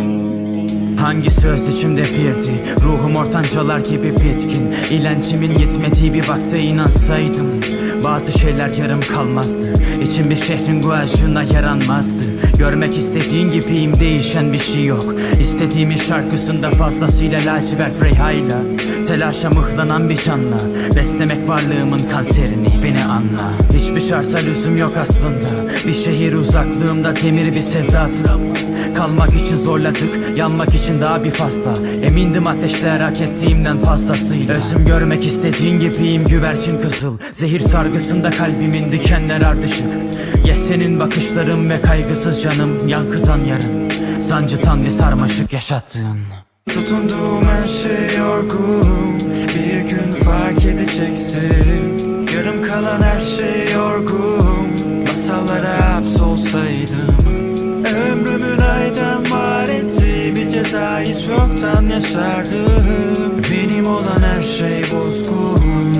Thank you. Hangi söz içimde birdi Ruhum ortancalar gibi bitkin. İlencimin yetmediği bir vakte inansaydım Bazı şeyler yarım kalmazdı. İçim bir şehrin guajına yaranmazdı. Görmek istediğin gibiyim değişen bir şey yok. İstediğimin şarkısında fazlasıyla lacivert reyhayla Telaşa mıhlanan bir canla. Beslemek varlığımın kanserini beni anla. Hiçbir şarta lüzum yok aslında. Bir şehir uzaklığımda demir bir sevdadır Kalmak için zorladık yanmak için daha bir fazla. Emindim ateşler hak ettiğimden fazlasıyla. Özüm görmek istediğin gibiyim güvercin kızıl. Zehir sargısında kalbimin dikenler ardışık. Ya senin bakışların ve kaygısız canım Yankıdan yarın. Sancıtan bir sarmaşık yaşattığın. Tutunduğum her şey yorgun Bir gün fark edeceksin. Yarım kalan her şey yorgun çoktan yaşardım. Benim olan her şey bozgun.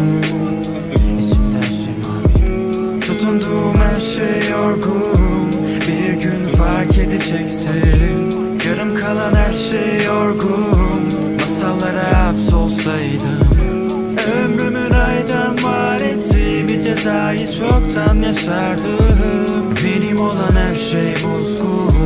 İçimde her şey mavi Tutunduğum her şey yorgun. Bir gün fark edeceksin. Yarım kalan her şey yorgun. Masallara hapsolsaydım. Ömrümün aydan var ettiği bir cezayı çoktan yaşardım. Benim olan her şey bozgun